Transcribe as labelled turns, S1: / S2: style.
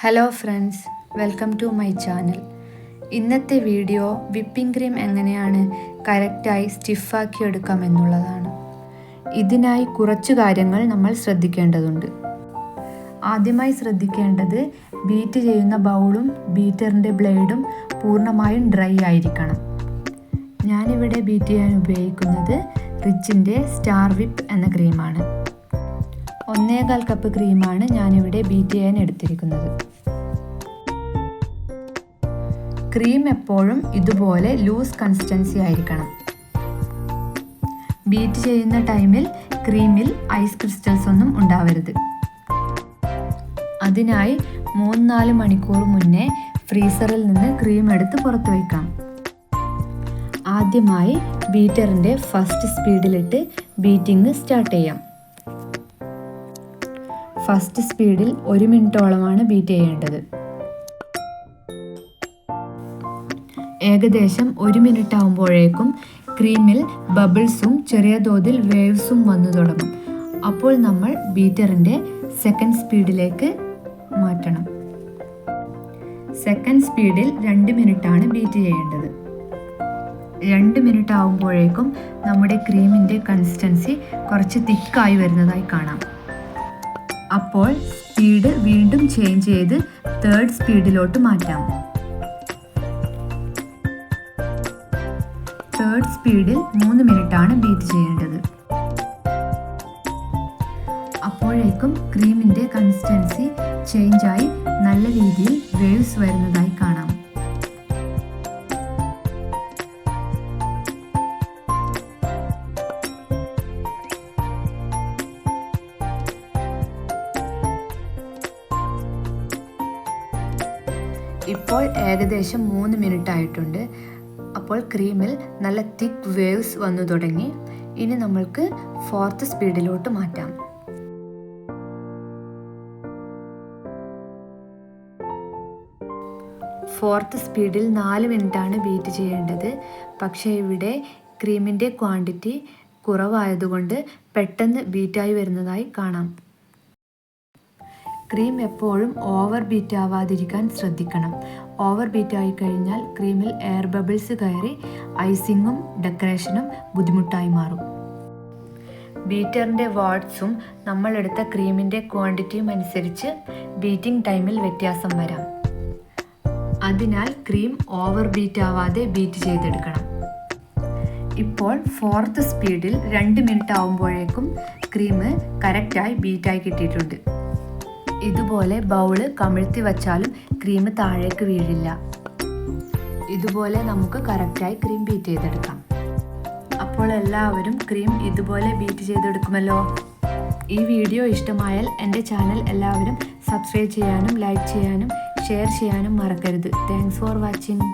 S1: Hello friends welcome to my channel ഇന്നത്തെ video whipping cream എങ്ങനെയാണ് കറക്റ്റായി സ്റ്റിഫാക്കി എടുക്കാം എന്നുള്ളതാണ്. ഇതിനായി കുറച്ച് കാര്യങ്ങൾ നമ്മൾ ശ്രദ്ധിക്കേണ്ടതുണ്ട്. ആദ്യമായി ശ്രദ്ധിക്കേണ്ടത് ബീറ്റ് ചെയ്യുന്ന ബൗളും ബീറ്ററിന്റെ ബ്ലേഡും പൂർണമായും ഡ്രൈ ആയിരിക്കണം. ഞാനിവിടെ ബീറ്റ് ചെയ്യാൻ ഉപയോഗിക്കുന്നത് റിച്ചിന്റെ സ്റ്റാർ വിപ്പ് എന്ന ക്രീമാണ്. ഒന്നേകാൽ കപ്പ് ക്രീമാണ് ഞാനിവിടെ ബീറ്റ് ചെയ്യാൻ എടുത്തിരിക്കുന്നത്. ക്രീം എപ്പോഴും ഇതുപോലെ ലൂസ് കൺസിസ്റ്റൻസി ആയിരിക്കണം. ബീറ്റ് ചെയ്യുന്ന ടൈമിൽ ക്രീമിൽ ഐസ് ക്രിസ്റ്റൽസ് ഒന്നും ഉണ്ടാവരുത്. അതിനായി മൂന്ന് നാല് മണിക്കൂർ മുന്നേ ഫ്രീസറിൽ നിന്ന് ക്രീം എടുത്ത് പുറത്തു വയ്ക്കാം ആദ്യമായി ബീറ്ററിന്റെ ഫസ്റ്റ് സ്പീഡിലിട്ട് ബീറ്റിംഗ് സ്റ്റാർട്ട് ചെയ്യാം. ഫസ്റ്റ് സ്പീഡിൽ ഒരു മിനിറ്റോളമാണ് ബീറ്റ് ചെയ്യേണ്ടത്. ഏകദേശം ഒരു മിനിറ്റ് ആകുമ്പോഴേക്കും ക്രീമിൽ ബബിൾസും ചെറിയ തോതിൽ വേവ്സും വന്നു തുടങ്ങും. അപ്പോൾ നമ്മൾ ബീറ്ററിന്റെ സെക്കൻഡ് സ്പീഡിലേക്ക് മാറ്റണം. സെക്കൻഡ് സ്പീഡിൽ രണ്ട് മിനിറ്റാണ് ബീറ്റ് ചെയ്യേണ്ടത്. രണ്ട് മിനിറ്റ് ആകുമ്പോഴേക്കും നമ്മുടെ ക്രീമിന്റെ കൺസിസ്റ്റൻസി കുറച്ച് തിക്കായി വരുന്നതായി കാണാം. അപ്പോൾ സ്പീഡ് വീണ്ടും ചേഞ്ച് ചെയ്ത് തേർഡ് സ്പീഡിലോട്ട് മാറ്റാം. തേർഡ് സ്പീഡിൽ മൂന്ന് മിനിറ്റാണ് ബീറ്റ് ചെയ്യേണ്ടത്. അപ്പോഴേക്കും ക്രീമിന്റെ കൺസിസ്റ്റൻസി ചേഞ്ചായി നല്ല രീതിയിൽ വേവ്സ് വരുന്നതായി കാണാം. ഇപ്പോൾ ഏകദേശം മൂന്ന് മിനിറ്റ് ആയിട്ടുണ്ട്. അപ്പോൾ ക്രീമിൽ നല്ല തിക്ക് വേവ്സ് വന്നു തുടങ്ങി. ഇനി നമ്മൾക്ക് ഫോർത്ത് സ്പീഡിലോട്ട് മാറ്റാം. ഫോർത്ത് സ്പീഡിൽ നാല് മിനിറ്റാണ് ബീറ്റ് ചെയ്യേണ്ടത്. പക്ഷേ ഇവിടെ ക്രീമിന്റെ ക്വാണ്ടിറ്റി കുറവായതുകൊണ്ട് പെട്ടെന്ന് ബീറ്റായി വരുന്നതായി കാണാം. ക്രീം എപ്പോഴും ഓവർ ബീറ്റ് ആവാതിരിക്കാൻ ശ്രദ്ധിക്കണം. ഓവർ ബീറ്റ് ആയി കഴിഞ്ഞാൽ ക്രീമിൽ എയർ ബബിൾസ് കയറി ഐസിങ്ങും ഡെക്കറേഷനും ബുദ്ധിമുട്ടായി മാറും. ബീറ്ററിന്റെ വാട്ട്സും നമ്മളെടുത്ത ക്രീമിന്റെ ക്വാണ്ടിറ്റിയും അനുസരിച്ച് ബീറ്റിംഗ് ടൈമിൽ വ്യത്യാസം വരാം. അതിനാൽ ക്രീം ഓവർ ബീറ്റ് ആവാതെ ബീറ്റ് ചെയ്തെടുക്കണം. ഇപ്പോൾ ഫോർത്ത് സ്പീഡിൽ രണ്ട് മിനിറ്റ് ആവുമ്പോഴേക്കും ക്രീം കറക്റ്റായി ബീറ്റായി കിട്ടിയിട്ടുണ്ട്. ഇതുപോലെ ബൗൾ കമിഴ്ത്തി വച്ചാലും ക്രീം താഴേക്ക് വീഴില്ല. ഇതുപോലെ നമുക്ക് കറക്റ്റായി ക്രീം ബീറ്റ് ചെയ്തെടുക്കാം. അപ്പോൾ എല്ലാവരും ക്രീം ഇതുപോലെ ബീറ്റ് ചെയ്തെടുക്കുമല്ലോ. ഈ വീഡിയോ ഇഷ്ടമായാൽ എന്റെ ചാനൽ എല്ലാവരും സബ്സ്ക്രൈബ് ചെയ്യാനും ലൈക്ക് ചെയ്യാനും ഷെയർ ചെയ്യാനും മറക്കരുത്. Thanks for watching